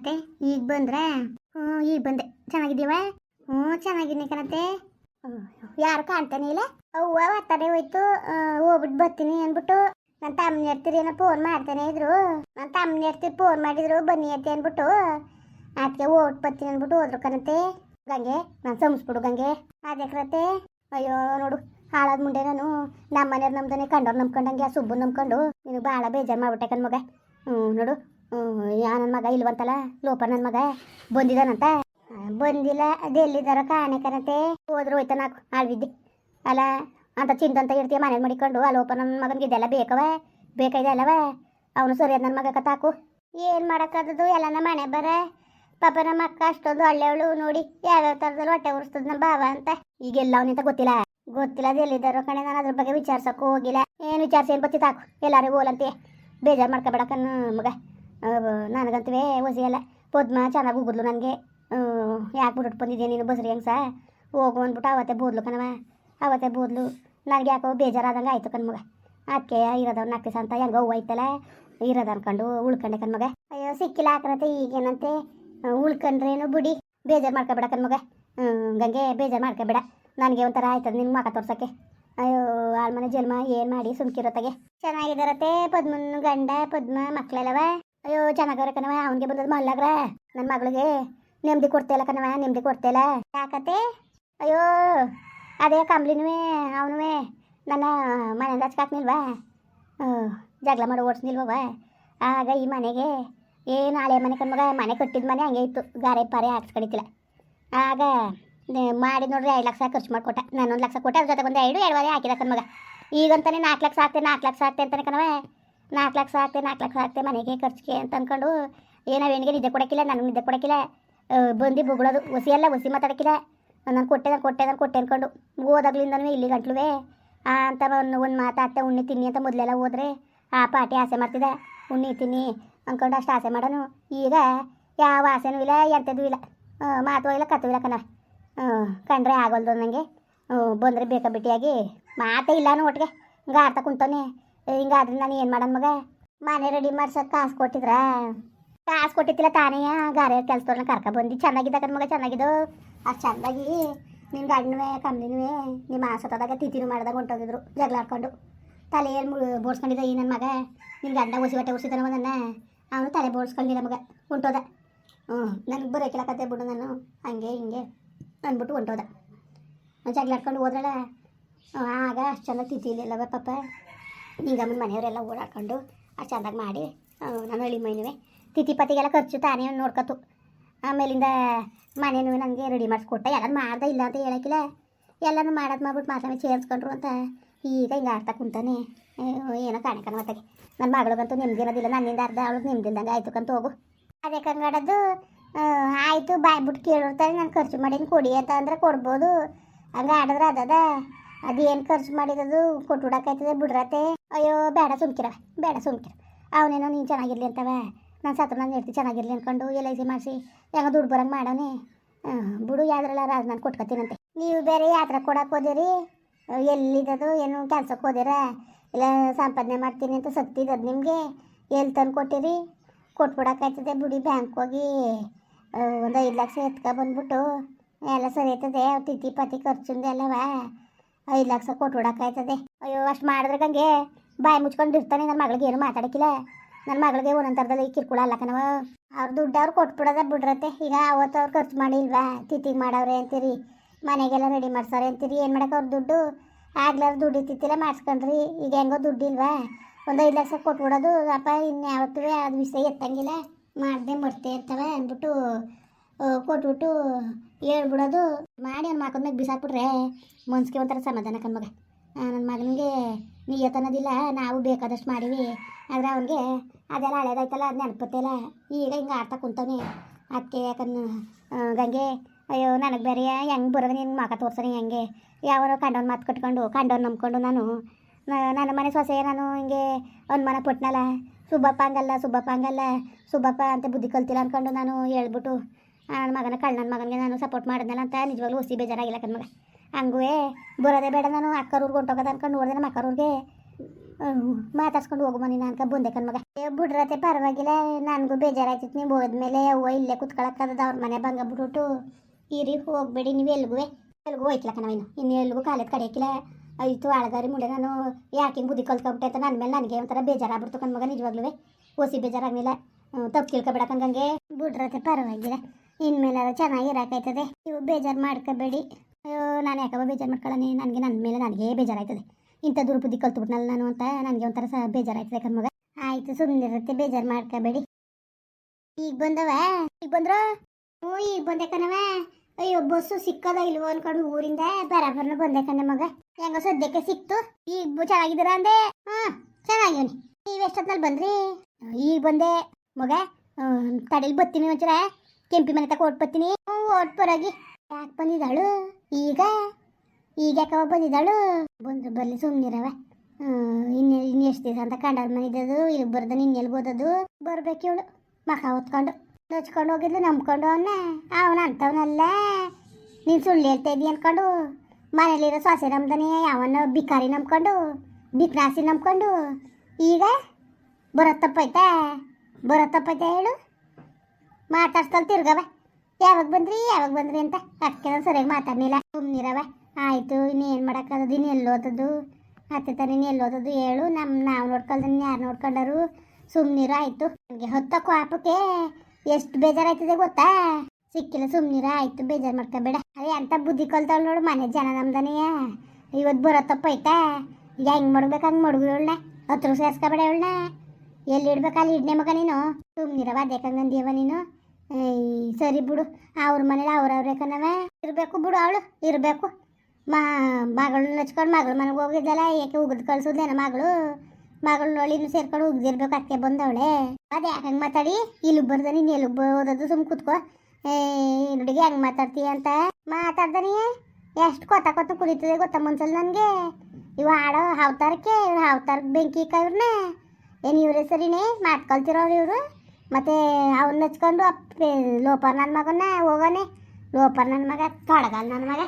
ಕಣತೆ ಈಗ ಬಂದ್ರಾ? ಹ್ಞೂ, ಈಗ ಬಂದೆ. ಚೆನ್ನಾಗಿದ್ದೀವ? ಹ್ಞೂ, ಚೆನ್ನಾಗಿದ್ದೀನಿ ಕಣತೆ ಯಾರು ಕಾಣ್ತಾನೆ ಇಲ್ಲ? ಅವ್ವ ಒತ್ತಾರೆ ಹೋಯ್ತು. ಹೋಗ್ಬಿಟ್ಟು ಬರ್ತೀನಿ ಅಂದ್ಬಿಟ್ಟು ನನ್ನ ತಮ್ಮನ ಇರ್ತೀರಿ ಏನೋ ಫೋನ್ ಮಾಡ್ತಾನೆ ಇದ್ರು. ನನ್ನ ತಮ್ಮನ ಇರ್ತೀರಿ ಫೋನ್ ಮಾಡಿದ್ರು, ಬನ್ನಿ ಐತೆ ಅಂದ್ಬಿಟ್ಟು. ಅದಕ್ಕೆ ಓಟ್ ಬರ್ತೀನಿ ಅಂದ್ಬಿಟ್ಟು ಹೋದ್ರು ಕಣತೆ ಗಂಗೆ, ನಾನು ಸಂಸ್ಬಿಡು ಗಂಗೆ. ಅದೇ ಕಣತೆ ಅಯ್ಯೋ, ನೋಡು, ಹಾಳಾದ ಮುಂಡೆ ನಾನು. ನಮ್ಮ ಮನೆಯವ್ರು ನಮ್ದನೆ ಕಂಡವ್ರು ನಂಬ್ಕೊಂಡಂಗೆ ಸುಬ್ಬು ನಂಬ್ಕೊಂಡು. ನಿನಗೆ ಭಾಳ ಬೇಜಾರು ಮಾಡ್ಬಿಟ್ಟೆ ಕಣ್ ಮಗ. ಹ್ಞೂ, ನೋಡು ಯಾ ನನ್ನ ಮಗ ಇಲ್ವಂತಲ್ಲ ಲೋಪ ನನ್ನ ಮಗ? ಬಂದಿದ್ದಾನಂತ ಬಂದಿಲ್ಲ ಅದು ಎಲ್ಲಿದ್ದಾರೋ ಹೋದ್ರು ಹೋಯ್ತ ನಾಲ್ಕು ಆಳ್ವಿದ್ದೆ ಅಲ್ಲ, ಅಂತ ಚಿಂತಂತ ಇರ್ತೀಯ ಮನೇಲಿ ಮಡಿಕೊಂಡು? ಲೋಪ ನನ್ನ ಮಗನಿಗೆ ಇದೆಲ್ಲ ಬೇಕವ ಬೇಕಾಯ್ದೆ ಅಲ್ಲವ? ಅವನು ಸರಿ ನನ್ನ ಮಗ ತಾಕು ಏನು ಮಾಡೋಕ್ಕಾದದು ಎಲ್ಲ ನಮ್ಮ ಮನೆ ಬರ. ಪಾಪ ನಮ್ಮ ಅಕ್ಕ ಅಷ್ಟೊಂದು ಒಳ್ಳೆಯವಳು ನೋಡಿ, ಯಾವ್ಯಾವ ಥರದಲ್ಲಿ ಹೊಟ್ಟೆ ಉರಿಸ್ತದ ನಮ್ಮ ಬಾಬ ಅಂತ. ಈಗೆಲ್ಲ ಅವನಿಂತ ಗೊತ್ತಿಲ್ಲ. ಗೊತ್ತಿಲ್ಲ ಅದು ಎಲ್ಲಿದ್ದಾರೋ ಕಣೆ, ನಾನು ಅದ್ರ ಬಗ್ಗೆ ವಿಚಾರ್ಸೋಕ್ಕೂ ಹೋಗಿಲ್ಲ. ಏನು ವಿಚಾರಿಸಿ, ಏನು ಬತ್ತಿ ತಾಕು ಎಲ್ಲರೂ ಹೋಲಂತೆ ಬೇಜಾರು ಮಾಡ್ಕೊಬೇಡಕ್ಕ ಮಗ. ನನಗಂತವೇ ಒಸಿಯಲ್ಲ ಪದ್ಮ ಚೆನ್ನಾಗಿ ಹೋಗಿದ್ಲು ನನಗೆ. ಯಾಕೆ ಬಿಟ್ಟು ಬಂದಿದ್ದೆ ನೀನು ಬಸ್ರಿ ಹೆಂಗೆ ಸಾ ಹೋಗು ಅಂದ್ಬಿಟ್ಟು ಅವತ್ತೇ ಬೋದ್ಲು ಕಣವ ಅವತ್ತೇ ಬೋದ್ಲು. ನನಗೆ ಯಾಕೋ ಬೇಜಾರಾದಂಗೆ ಆಯ್ತು ಕಣ್ಮಗ ಅದಕ್ಕೆ ಇರೋದವ್ ನಾಲ್ಕು ಅಂತ ಹೆಂಗ ಹೂವು ಐತಲ್ಲ. ಇರೋದು ಅನ್ಕೊಂಡು ಉಳ್ಕೊಂಡೆ ಕಣ್ಮಗ ಅಯ್ಯೋ, ಸಿಕ್ಕಿಲ್ಲ ಹಾಕ್ರತೆ ಈಗೇನಂತೆ? ಉಳ್ಕೊಂಡ್ರೇನು ಬಿಡಿ. ಬೇಜಾರು ಮಾಡ್ಕೊಬೇಡ ಕಣ್ಮಗ ಗಂಗೆ ಬೇಜಾರು ಮಾಡ್ಕೊಬೇಡ. ನನಗೆ ಒಂಥರ ಆಯ್ತದ ನಿನ್ನ ಮಕ ತೋರ್ಸಕ್ಕೆ. ಅಯ್ಯೋ, ಆಳ್ಮನೆ ಜನ್ಮ ಏನು ಮಾಡಿ ಸುಮ್ಕಿರೋತಾಗೆ ಚೆನ್ನಾಗಿದಾರತ್ತೆ ಪದ್ಮನ ಗಂಡ, ಪದ್ಮ ಮಕ್ಳೆಲ್ಲವ? ಅಯ್ಯೋ ಚೆನ್ನಾಗವ್ರೆ ಕಣವ ಅವನಿಗೆ ಬಂದದ ಮಲ್ಲಾಗ್ರ. ನನ್ನ ಮಗಳಿಗೆ ನೆಮ್ಮದಿ ಕೊಡ್ತೇಲ ಕಣವ ನೆಮ್ಮದಿ ಕೊಡ್ತೇಲ ಯಾಕತ್ತೆ? ಅಯ್ಯೋ, ಅದೇ ಕಂಬ್ಲಿನೂ ಅವನು ನನ್ನ ಮನೆಯಿಂದ ಹಚ್ಕಾಕ್ನಿಲ್ವಾ ಜಗಳ ಮಾಡಿ ಓಡಿಸ್ನಿಲ್ವವ ಆಗ ಈ ಮನೆಗೆ ಏನು ಹಳೆ ಮನೆ ಕಣ್ಮಗ ಮನೆ ಕಟ್ಟಿದ ಮನೆ ಹಂಗೆ ಇತ್ತು. ಗಾರೆ ಪಾರೆ ಹಾಕ್ಸ್ಕೊಂಡಿತ್ತಿಲ್ಲ ಆಗ ಮಾಡಿ ನೋಡ್ರಿ, ಐದು ಲಕ್ಷ ಖರ್ಚು ಮಾಡಿಕೊಟ್ಟ. ನಾನು ಒಂದು ಲಕ್ಷ ಕೊಟ್ಟೆ, ಅದ್ರ ಜೊತೆಗೆ ಒಂದು ಎರಡು ಎರಡುವರೆ ಹಾಕಿದ ಕಣ್ಮಗ ಈಗಂತಾನೆ ನಾಲ್ಕು ಲಕ್ಷ ಹಾಕ್ತೆ ನಾಲ್ಕು ಲಕ್ಷ ಹಾಕ್ತೆ ಅಂತಾನೆ ಕಣವ ನಾಲ್ಕು ಲಕ್ಷ ಆಗ್ತೆ ನಾಲ್ಕು ಲಕ್ಷ ಆಗ್ತೆ ಮನೆಗೆ ಖರ್ಚಿಗೆ ಅಂತ ಅಂದ್ಕೊಂಡು ಏನೋ ಹೆಣ್ಣಿಗೆ ನಿದ್ದೆ ಕೊಡೋಕ್ಕಿಲ್ಲ ನನಗೆ ನಿದ್ದೆ ಕೊಡೋಕ್ಕಿಲ್ಲ. ಆ, ಬಂದು ಬುಗಳೋದು ಒಸಿ ಎಲ್ಲ ಒಸಿ ಮಾತಾಡೋಕ್ಕಿಲ್ಲ. ನಾನು ಕೊಟ್ಟೆ ನಾನು ಕೊಟ್ಟೆ ನಾನು ಕೊಟ್ಟೆ ಅಂದ್ಕೊಂಡು ಓದಾಗ್ಲಿಂದನೂ ಇಲ್ಲಿ ಗಂಟ್ಲುವೆ. ಅಂತ ಒಂದು ಒಂದು ಮಾತಾಡ್ತೆ ಉಣ್ಣಿ ತಿನ್ನಿ ಅಂತ ಮೊದಲೆಲ್ಲ ಹೋದ್ರೆ ಆ ಪಾಟಿ ಆಸೆ ಮಾಡ್ತಿದ್ದೆ. ಉಣ್ಣಿ ತಿನ್ನಿ ಅಂದ್ಕೊಂಡು ಅಷ್ಟು ಆಸೆ ಮಾಡೋನು. ಈಗ ಯಾವ ಆಸೆನೂ ಇಲ್ಲ ಎಂಥದ್ದು ಇಲ್ಲ. ಮಾತು ಇಲ್ಲ ಕತ್ತು ಇಲ್ಲ ಕಣ. ಕಂಡ್ರೆ ಆಗೋಲ್ದು ನನಗೆ ಬಂದರೆ ಬೇಕಾ ಮಾತೇ ಇಲ್ಲಾನು ಒಟ್ಟಿಗೆ ಹಿಂಗೆ ಆಡ್ತಾ ಕುಂತವನೆ. ಹಿಂಗಾದ್ರೆ ನಾನು ಏನು ಮಾಡೋಣ ಮಗ? ಮನೆ ರೆಡಿ ಮಾಡ್ಸೋಕೆ ಕಾಸು ಕೊಟ್ಟಿದ್ರ. ಕಾಸು ಕೊಟ್ಟಿದ್ದಿಲ್ಲ ತಾನೇ ಗಾರೆ ಕೆಲಸದವ್ರನ್ನ ಕರ್ಕ ಬಂದಿ. ಚೆನ್ನಾಗಿದ್ದ ಕಣ್ ಮಗ, ಚೆನ್ನಾಗಿದ್ದು. ಅಷ್ಟು ಚೆಂದಾಗಿ ನಿನ್ನ ಗಂಡನೂ ಕಮ್ಮಿನೂ ನಿಮ್ಮ ಆಸತ್ತದಾಗ ತಿಥಿನೂ ಮಾಡ್ದಾಗ ಹೊಂಟೋಗಿದ್ರು, ಜಗಳ ತಲೆಯಲ್ಲಿ ಮು ಬೋಡ್ಸ್ಕೊಂಡಿದ್ದ ಈ ನನ್ನ ಮಗ? ನಿನ್ನ ಗಂಡ ಒಸಿ ಬಟ್ಟೆ ಉರ್ಸಿದಾನ ನನ್ನ ಅವನು ತಲೆ ಬೋಡ್ಸ್ಕೊಂಡಿಲ್ಲ ಮಗ, ಹೊಂಟೋದ. ಹ್ಞೂ ನನಗೆ ಬರೋಕಿಲ್ಲ ಕತೆ ಬಿಡು ನಾನು. ಹಂಗೆ, ಹಿಂಗೆ ಅಂದ್ಬಿಟ್ಟು ಹೊಂಟೋದ. ಜಗಳ ಆಡ್ಕೊಂಡು ಹೋದ್ರಲ್ಲ ಆಗ ಅಷ್ಟು ಚೆಂದ ತಿಥಿಲಿಲ್ಲವ ಪಾಪ. ನಿಂಗಮ್ಮನ ಮನೆಯವರೆಲ್ಲ ಓಡಾಡ್ಕೊಂಡು ಆ ಚೆಂದಾಗಿ ಮಾಡಿ ನಾನು ಹಳ್ಳಿ ಮೈನುವೆ. ತಿಥಿಪತಿಗೆಲ್ಲ ಖರ್ಚು ತಾನೇ ನೋಡ್ಕೊತು. ಆಮೇಲಿಂದ ಮನೆನೂ ನನಗೆ ರೆಡಿ ಮಾಡಿಸ್ಕೊಟ್ಟ. ಎಲ್ಲರೂ ಮಾಡ್ದೆ, ಇಲ್ಲ ಅಂತ ಹೇಳಕ್ಕಿಲ್ಲ. ಎಲ್ಲರೂ ಮಾಡೋದು ಮಾಡ್ಬಿಟ್ಟು ಮಾತಾಡಿ ಸೇರಿಸ್ಕೊಂಡ್ರು ಅಂತ ಈಗ ಹಿಂಗೆ ಆಡ್ತಾ ಕುಂತಾನೆ. ಏನೋ ಕಾಣೆ ಕಣ ಮತ್ತಾಗೆ ನನ್ನ ಮಗಳಿಗಂತೂ ನಿಮ್ಗೆ ಅನ್ನೋದಿಲ್ಲ. ನನ್ನಿಂದ ಅರ್ಧ ಅವಳು ನಿಮ್ದಿಲ್ದಂಗೆ ಆಯ್ತು ಕಂತ ಹೋಗು ಅದೇ ಕಂಗಾಡೋದು ಆಯಿತು ಬಾಯ್ಬಿಟ್ಟು ಕೇಳಿರ್ತಾರೆ ನಾನು ಖರ್ಚು ಮಾಡೀನಿ ಕೊಡಿ ಅಂತ ಅಂದರೆ ಕೊಡ್ಬೋದು. ಹಂಗೆ ಆಡಿದ್ರೆ ಅದದ ಅದೇನು ಖರ್ಚು ಮಾಡಿರೋದು ಕೊಟ್ಟು ಬಿಡಕ್ಕಾಯ್ತದೆ ಬಿಡ್ರತ್ತೆ. ಅಯ್ಯೋ, ಬೇಡ ಸುಮ್ಕಿರ ಬೇಡ ಸುಮ್ಕಿರ. ಅವನೇನೋ ನೀನು ಚೆನ್ನಾಗಿರ್ಲಿ ಅಂತವ. ನಾನು ಸತ್ರ ನಾನು ಹೇಳ್ತಿ ಚೆನ್ನಾಗಿರ್ಲಿ ಅನ್ಕೊಂಡು ಎಲ್ ಐ ಸಿ ಮಾಡಿಸಿ, ಹೆಂಗೋ ದುಡ್ಡು ಬರಂಗೆ ಮಾಡೋನೆ ಬಿಡು ಯಾವ್ದ್ರಲ್ಲ ರಾಜ್ ನಾನು ಕೊಟ್ಕೊತೀನಂತೆ ನೀವು ಬೇರೆ ಯಾತ್ರ ಕೊಡಕ್ಕೆ ಹೋದಿರಿ ಎಲ್ಲಿದ್ದದು ಏನು ಕೆಲ್ಸಕ್ಕೆ ಹೋದಿರ ಇಲ್ಲ ಸಂಪಾದನೆ ಮಾಡ್ತೀನಿ ಅಂತ ಸತ್ತಿದ್ದದು ನಿಮಗೆ? ಎಲ್ಲಿ ತಂದು ಕೊಟ್ಟಿರಿ? ಕೊಟ್ಬಿಡಕ್ಕಾಯ್ತದೆ ಬಿಡಿ ಬ್ಯಾಂಕ್ ಹೋಗಿ. ಒಂದು ಐದು ಲಕ್ಷ ಎತ್ಕೊ ಬಂದ್ಬಿಟ್ಟು. ಎಲ್ಲ ಸರಿ ಆಯ್ತದೆ ತಿಥಿ ಪತಿ ಖರ್ಚಿಂದ ಎಲ್ಲವ ಐದು ಲಕ್ಷ ಕೊಟ್ಬಿಡಕ್ಕಾಯ್ತದೆ ಅಯ್ಯೋ, ಅಷ್ಟು ಮಾಡಿದ್ರೆ ಗಂಗೆ ಬಾಯಿ ಮುಚ್ಕೊಂಡು ಇರ್ತಾನೆ. ನನ್ನ ಮಗಳಿಗೆ ಏನು ಮಾತಾಡಕ್ಕಿಲ್ಲ. ನನ್ನ ಮಗಳಿಗೆ ಒಂದೊಂದು ಥರದಲ್ಲಿ ಕಿರ್ಕುಳ ಅಲ್ಲ ಕಣವ. ಅವ್ರ ದುಡ್ಡು ಅವ್ರು ಕೊಟ್ಬಿಡೋದ ಬಿಡ್ರತ್ತೆ. ಈಗ ಅವತ್ತು ಅವ್ರು ಖರ್ಚು ಮಾಡಿಲ್ವಾ? ತಿತ್ತಿಗೆ ಮಾಡವ್ರೆ ಅಂತೀರಿ. ಮನೆಗೆಲ್ಲ ರೆಡಿ ಮಾಡ್ಸಾರೆ ಅಂತೀರಿ. ಏನು ಮಾಡಕ್ಕೆ ಅವ್ರ ದುಡ್ಡು? ಆಗ್ಲಾರ ದುಡ್ಡು ಇತ್ತಿತ್ತಿಲ್ಲ, ಮಾಡಿಸ್ಕೊಂಡ್ರಿ. ಈಗ ಹೆಂಗೋ ದುಡ್ಡಿಲ್ವಾ ಒಂದು ಐದು ಲಕ್ಷ ಕೊಟ್ಬಿಡೋದು ಅಪ್ಪ ಇನ್ಯಾವತ್ತೂ ಅದು ವಿಷಯ ಎತ್ತಂಗಿಲ್ಲ. ಮಾಡದೆ ಮರ್ತೆ ಇರ್ತವೆ ಅಂದ್ಬಿಟ್ಟು ಕೊಟ್ಬಿಟ್ಟು ಹೇಳ್ಬಿಡೋದು ಮಾಡಿ ಅವ್ನು ಮಾಕೊಂದಾಗ ಬಿಸಾಕ್ಬಿಟ್ರೆ ಮನ್ಸಿಗೆ ಒಂಥರ ಸಮಾಧಾನ ಕಣ್ಮಗ ನನ್ನ ಮಗನಿಗೆ ನಿಯತ್ತನ್ನೋದಿಲ್ಲ ನಾವು ಬೇಕಾದಷ್ಟು ಮಾಡೀವಿ. ಆದರೆ ಅವನಿಗೆ ಅದೆಲ್ಲ ಹಳೇದಾಯ್ತಲ್ಲ, ಅದು ನೆನಪತ್ತಿಲ್ಲ ಈಗ ಹಿಂಗೆ ಆಡ್ತಾ ಕುಂತಾನೆ ಅದಕ್ಕೆ ಯಾಕಂದು ಗಂಗೆ, ಅಯ್ಯೋ, ನನಗೆ ಬೇರೆ ಹೆಂಗೆ ಬರೋದು ನಿನ್ನ ಮಾಕ ತೋರ್ಸನೆ ಹೆಂಗೆ? ಯಾವನೋ ಕಂಡವ್ನ ಮಾತು ಕಟ್ಕೊಂಡು, ಕಂಡವ್ನ ನಂಬ್ಕೊಂಡು ನಾನು. ನನ್ನ ಮನೆ ಸೊಸೆ ನಾನು ಹಿಂಗೆ ಅನುಮಾನ ಪಟ್ನಲ್ಲ. ಸುಬ್ಬಪ್ಪ ಹಂಗಲ್ಲ ಸುಬ್ಬಪ್ಪ ಹಂಗಲ್ಲ. ಸುಬ್ಬಪ್ಪ ಅಂತ ಬುದ್ಧಿ ಕಲ್ತಿಲ್ಲ ಅಂದ್ಕೊಂಡು ನಾನು ಹೇಳ್ಬಿಟ್ಟು ನನ್ನ ಮಗನ ಕಳ್ ನನ್ನ ಮಗನಿಗೆ ನಾನು ಸಪೋರ್ಟ್ ಮಾಡಿದ್ನಲ್ಲ ಅಂತ ನಿಜವಾಗ್ಲೂ ಹುಸಿ ಬೇಜಾರಾಗಿಲ್ಲ ಕಣ್ಮಗ ಹಂಗೂ ಬರೋದೇ ಬೇಡ ನಾನು ಅಕ್ಕರೂರ್ಗೆ ಹೊಂಟೋಗೋದು ಅನ್ಕೊಂಡು ನೋಡಿದೆ ನಮ್ಮ ಅಕ್ಕರೂರ್ಗೆ ಮಾತಾಡ್ಸ್ಕೊಂಡು ಹೋಗು ಮನಿ ನಾನು ಬಂದೆ ಕಣ್ ಮಗ. ಏ ಬಿಡ್ರತೆ ಪರವಾಗಿಲ್ಲ, ನನಗೂ ಬೇಜಾರಾಯ್ತಿತ್ತು ನೀವು ಹೋದ್ಮೇಲೆ ಅವ್ವ ಇಲ್ಲೇ ಕುತ್ಕೊಳಕ್ಕದ ಅವ್ರ ಮನೆ ಬಂಗ ಬಿಟ್ಬಿಟ್ಟು. ಇರಿ, ಹೋಗ್ಬೇಡಿ, ನೀವು ಎಲ್ಗೂ ಎಲ್ಗೂ ಹೋಯ್ತಿಲ್ಲ ಕಣವೇನು ಇನ್ನು ಎಲ್ಗೂ ಕಾಲೇಜ್ ಕಡಿಯಕ್ಕಿಲ್ಲ ಆಯ್ತು, ಆಳ್ಗಾರಿ ಮುಂಡೆ ನಾನು ಯಾಕೆ ಬುದ್ಧಿ ಅಂತ ನನ್ನ ಮೇಲೆ ನನಗೆ ಒಂಥರ ಬೇಜಾರಾಗ್ಬಿಡ್ತು ಕಣ್ ಮಗ ನಿಜವಾಗ್ಲೂ ಓಸಿ ಬೇಜಾರಾಗಲಿಲ್ಲ. ತಪ್ಪು ತಿಳ್ಕೊಬೇಡಕ್ಕಂಗೆ ಬಿಡ್ರತೆ ಪರವಾಗಿಲ್ಲ. ಇನ್ಮೇಲಾರ ಚೆನ್ನಾಗಿ ಇರಾಕೈತದೆ ನೀವು ಬೇಜಾರು ಮಾಡ್ಕೋಬೇಡಿ. ಅಯ್ಯೋ, ನಾನು ಯಾಕಪ್ಪ ಬೇಜಾರು ಮಾಡ್ಕೊಳ್ಳೋಣ ನನಗೆ ನನ್ನ ಮೇಲೆ ನನಗೆ ಬೇಜಾರಾಯ್ತದೆ. ಇಂಥ ದುರ್ಬುದ್ಧಿ ಕಲ್ತ್ಬಿಟ್ನಲ್ಲ ನಾನು ಅಂತ ನನಗೆ ಒಂಥರ ಸಹ ಬೇಜಾರಾಯ್ತದೆ ಕಣ್ಮಗ ಆಯ್ತು ಸುಮ್ಮನಿರುತ್ತೆ ಬೇಜಾರು ಮಾಡ್ಕೋಬೇಡಿ. ಈಗ ಬಂದವ? ಈಗ ಬಂದ್ರ? ಹ್ಞೂ, ಈಗ ಬಂದೆ ಕಣವ ಅಯ್ಯೋ, ಬಸ್ಸು ಸಿಕ್ಕದ ಇಲ್ವೋ ಅನ್ಕೊಂಡು ಊರಿಂದ ಬರಾಬರ್ನ ಬಂದೆ ಕಣೆ ಮಗ. ಹೆಂಗ ಸದ್ಯಕ್ಕೆ ಸಿಕ್ತು. ಈಗ ಚೆನ್ನಾಗಿದ್ದೀರ ಅಂದೆ? ಹಾ ಚೆನ್ನಾಗಿವ್ನಿ ನೀವು ಎಷ್ಟೊತ್ನಲ್ಲಿ ಬಂದ್ರಿ? ಈಗ ಬಂದೆ. ಮಗ ತಡೀಲಿ ಬತ್ತೀನಿ ಒಂಚೂರ. ಕೆಂಪಿ ಮನೆ ತಕ ಬರ್ತೀನಿ ಓಟ್ ಬರಾಗಿ ಯಾಕೆ ಬಂದಿದ್ದಾಳು? ಈಗ? ಈಗ ಯಾಕವ ಬಂದಿದ್ದಾಳು? ಬಂದ್ರು ಬರಲಿ ಸುಮ್ಮನಿರವ ಇನ್ನ, ಇನ್ನು ಎಷ್ಟು ದಿವಸ ಅಂತ ಕಂಡರ ಮನೆ ಇದ್ದದು ಇಲ್ಲಿ ಬರ್ದ ಇನ್ನೆಲ್ಲಿ ಓದೋದು? ಬರ್ಬೇಕು ಇವಳು. ಮಖ ಹೊತ್ಕೊಂಡು, ನಚ್ಕೊಂಡು ಹೋಗಿದ್ಲು, ನಂಬ್ಕೊಂಡು ಅವನ್ನ ಅವನ ಅಂಥವನಲ್ಲ ನೀನು ಸುಳ್ಳು ಹೇಳ್ತಾ ಇದ್ದಿ ಅನ್ಕೊಂಡು, ಮನೇಲಿರೋ ಸೊಸೆ ನಮ್ದನೆ, ಯಾವನ್ನ ಬಿಕಾರಿ ನಂಬ್ಕೊಂಡು ಬಿಕ್ನಾಸಿ ನಂಬ್ಕೊಂಡು. ಈಗ? ಬರೋ ತಪ್ಪೈತೆ ಬರೋ ತಪ್ಪೈತೆ ಹೇಳು? ಮಾತಾಡ್ಸ್ಕೊಂಡು ತಿರ್ಗವ ಯಾವಾಗ ಬಂದ್ರಿ ಯಾವಾಗ ಬಂದ್ರಿ ಅಂತ ಅದಕ್ಕೆ ಸರಿಯಾಗಿ ಮಾತಾಡ್ನಿಲ್ಲ ಸುಮ್ಮನಿರವ ಆಯಿತು ಇನ್ನೇನು ಮಾಡೋಕ್ಕಾಗದು ಇನ್ನು ಎಲ್ಲಿ ಓದೋದು? ಅತ್ತೆ ತಾನೆ ಇನ್ನು ಎಲ್ಲಿ ಓದೋದು ಹೇಳು. ನಮ್ಮ ನಾವು ನೋಡ್ಕೊಳ್ದನ್ನ ಯಾರು ನೋಡ್ಕೊಂಡರು? ಸುಮ್ಮನಿರ ಆಯಿತು. ನನಗೆ ಹೊತ್ತ ಕೋಪಕ್ಕೆ ಎಷ್ಟು ಬೇಜಾರಾಯ್ತದೆ ಗೊತ್ತಾ? ಸಿಕ್ಕಿಲ್ಲ ಸುಮ್ಮನಿರ ಆಯಿತು. ಬೇಜಾರು ಮಾಡ್ಕೊಬೇಡ. ಅದೇ ಅಂತ ಬುದ್ಧಿ ಕಲ್ತಾವ್ ನೋಡು, ಮನೆ ಜನ ನಮ್ದನೆಯ ಇವತ್ತು ಬರೋ ತಪ್ಪೈತಾ ಈಗ ಹೆಂಗೆ ಮಾಡ್ಬೇಕು, ಹಂಗೆ ಮಡ್ಗು ಇವಳನ್ನ ಹತ್ರ ಸೇರ್ಸ್ಕೊಬೇಡ ಇವಳನ್ನ ಎಲ್ಲಿ ಇಡ್ಬೇಕು, ಅಲ್ಲಿ ಇಡ್ನೆ ಮಗ ನೀನು. ಸುಮ್ಮನಿರವ ಅದೇಕಂಗಂದಿಯವ ನೀನು. ಸರಿ ಬಿಡು. ಅವ್ರ ಮನೇಲಿ ಅವ್ರವ್ರೇ ಕಣವೆ ಇರಬೇಕು ಬಿಡು ಅವಳು, ಇರಬೇಕು. ಮಾ, ಮಗಳನ್ನ ಹಚ್ಕೊಂಡು ಮಗಳ ಮನೆಗೆ ಹೋಗಿದ್ದಲ್ಲ, ಏಕೆ ಉಗಿದು ಕಳ್ಸೋದೇನ ಮಗಳು? ಮಗಳು ಇನ್ನು ಸೇರ್ಕೊಂಡು ಉಗ್ದಿರ್ಬೇಕು ಅತ್ತೆ ಬಂದವಳೆ. ಅದೇ, ಹಂಗೆ ಮಾತಾಡಿ. ಇಲ್ಲಿ ಬರ್ದ ನೀನು ಎಲ್ಲಿ ಓದೋದು ಸುಮ್ ಕೂತ್ಕೋ. ಏ, ಹುಡುಗಿ, ಹೆಂಗೆ ಮಾತಾಡ್ತೀಯ ಅಂತ? ಮಾತಾಡ್ದಾನೆ? ಎಷ್ಟು ಕೊತ್ತ ಕೊತ್ತ ಕುಡಿತದೆ ಗೊತ್ತಾ ಮನ್ಸಲ್ಲಿ ನನಗೆ? ಇವ ಆಡೋ ಹಾವ್ತಾರಕ್ಕೆ, ಇವ್ರು ಹಾವ್ತಾರಕ್ಕೆ ಬೆಂಕಿ ಇವ್ರನ್ನ ಏನು ಇವರೇ ಸರಿನೇ ಮಾತ್ಕೊಳ್ತಿರೋರು ಇವರು? ಮತ್ತೆ ಅವನ್ನ ಅಪ್ಪೆ ಲೋಪರ್ ನನ್ನ ಮಗನ ಹೋಗೋನೆ. ಲೋಪರ್ ನನ್ನ ಮಗ ತೊಡಗಲ್ ನನ್ನ ಮಗ.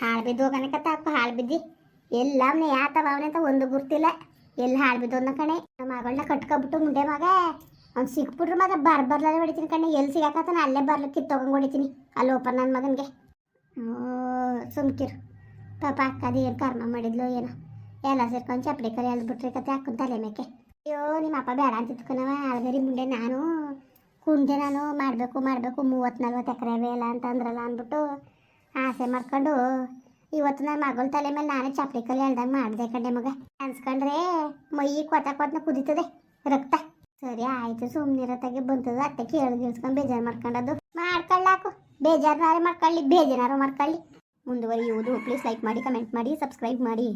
ಹಾಳು ಬಿದ್ದು ಹೋಗೋನೆ ಕತ್ತ ಅಪ್ಪ ಹಾಳು ಬಿದ್ದಿ. ಎಲ್ಲ ಅವನೇ ಯಾತವ ಅಂತ ಒಂದು ಗುರ್ತಿಲ್ಲ. ಎಲ್ಲಿ ಹಾಳು ಬಿದ್ದು ಅನ್ನೋ ಕಣೆ. ನಮ್ಮ ಮಗಳನ್ನ ಕಟ್ಕೊಬಿಟ್ಟು ಮುಂಡೆ ಮಗ. ಅವ್ನು ಸಿಕ್ಬಿಟ್ರು ಮಗ ಬರ್ ಬರ್ಲಾರೆ ಹೊಡಿತೀನಿ ಕಣೆ. ಎಲ್ಲಿ ಸಿಗಾಕತ್ತಾನ? ಅಲ್ಲೇ ಬರ್ಲಿಕ್ಕೆ ಕಿತ್ತು ಹೊಡಿತೀನಿ ಅಲ್ಲಿ ಲೋಪರ್ ನನ್ನ ಮಗನಿಗೆ. ಸುಮ್ಕಿರು ಪಾಪ ಅಕ್ಕದು ಏನು ಕರ್ಮ ಮಾಡಿದ್ಲು ಏನೋ. ಎಲ್ಲ ಸೇರ್ಕೊಂಡು ಚಪ್ಪಡಿ ಕರಿ ಎಳ್ದ್ಬಿಟ್ರೆ ಕತೆ ಹಾಕೊಂಡು ತಲೆ ಮೇಕೆ. ಅಯ್ಯೋ ನಿಮ್ಮ ಅಪ್ಪ ಬೇಡ ಅಂತಿತ್ಕೊನವ ಆಳ್ಗರಿ ಮುಂದೆ ನಾನು. ಕುಂಡೆ ನಾನು ಮಾಡಬೇಕು ಮಾಡಬೇಕು, ಮೂವತ್ತು, ನಲ್ವತ್ತು ಎಕರೆ ಬೇಲ ಅಂತಂದ್ರಲ್ಲ ಅಂದ್ಬಿಟ್ಟು ಆಸೆ ಮಾಡ್ಕೊಂಡು ಇವತ್ತು ನನ್ನ ಮಗಳ ತಲೆ ಮೇಲೆ ನಾನೇ ಚಪ್ಪಲಿ ಕಲ್ಲಿ ಎಲ್ದಂಗೆ ಮಾಡಿದೆ ಕಡೆ ಮಗ. ಅನ್ಸ್ಕೊಂಡ್ರೆ ಮೈ ಕೊತ ಕೊತ್ನ ಕುದೀತದೆ, ರಕ್ತ. ಸರಿ ಆಯ್ತು ಸುಮ್ಮನಿರತ್ತಾಗೆ ಬಂತದ ಅತ್ತೆ ಕೇಳಿ ತಿಳ್ಸ್ಕೊಂಡು ಬೇಜಾರು ಮಾಡ್ಕೊಂಡದ್ದು. ಮಾಡ್ಕೊಳ್ಳಾಕು ಬೇಜಾರು ಮಾಡ್ಕೊಳ್ಳಿ ಬೇಜಾರು ಮಾಡ್ಕೊಳ್ಳಿ. ಮುಂದುವರಿಯುವುದು ಪ್ಲೀಸ್ ಲೈಕ್ ಮಾಡಿ ಕಮೆಂಟ್ ಮಾಡಿ ಸಬ್ಸ್ಕ್ರೈಬ್ ಮಾಡಿ.